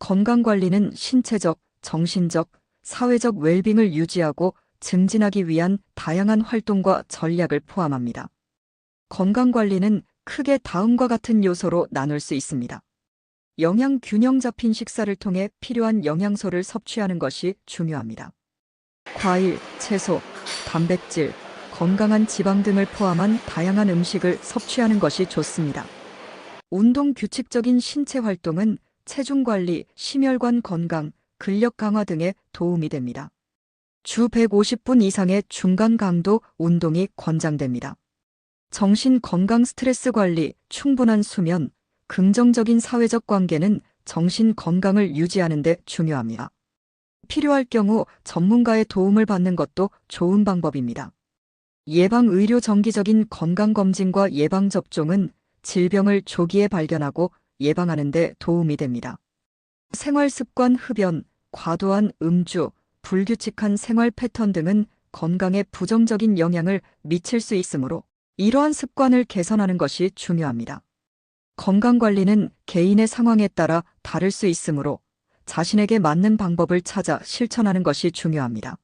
건강관리는 신체적, 정신적, 사회적 웰빙을 유지하고 증진하기 위한 다양한 활동과 전략을 포함합니다. 건강관리는 크게 다음과 같은 요소로 나눌 수 있습니다. 영양 균형 잡힌 식사를 통해 필요한 영양소를 섭취하는 것이 중요합니다. 과일, 채소, 단백질, 건강한 지방 등을 포함한 다양한 음식을 섭취하는 것이 좋습니다. 운동 규칙적인 신체 활동은 체중 관리, 심혈관 건강, 근력 강화 등에 도움이 됩니다. 주 150분 이상의 중간 강도 운동이 권장됩니다. 정신 건강 스트레스 관리, 충분한 수면, 긍정적인 사회적 관계는 정신 건강을 유지하는 데 중요합니다. 필요할 경우 전문가의 도움을 받는 것도 좋은 방법입니다. 예방의료 정기적인 건강검진과 예방접종은 질병을 조기에 발견하고 예방하는 데 도움이 됩니다. 생활습관 흡연, 과도한 음주, 불규칙한 생활 패턴 등은 건강에 부정적인 영향을 미칠 수 있으므로 이러한 습관을 개선하는 것이 중요합니다. 건강관리는 개인의 상황에 따라 다를 수 있으므로 자신에게 맞는 방법을 찾아 실천하는 것이 중요합니다.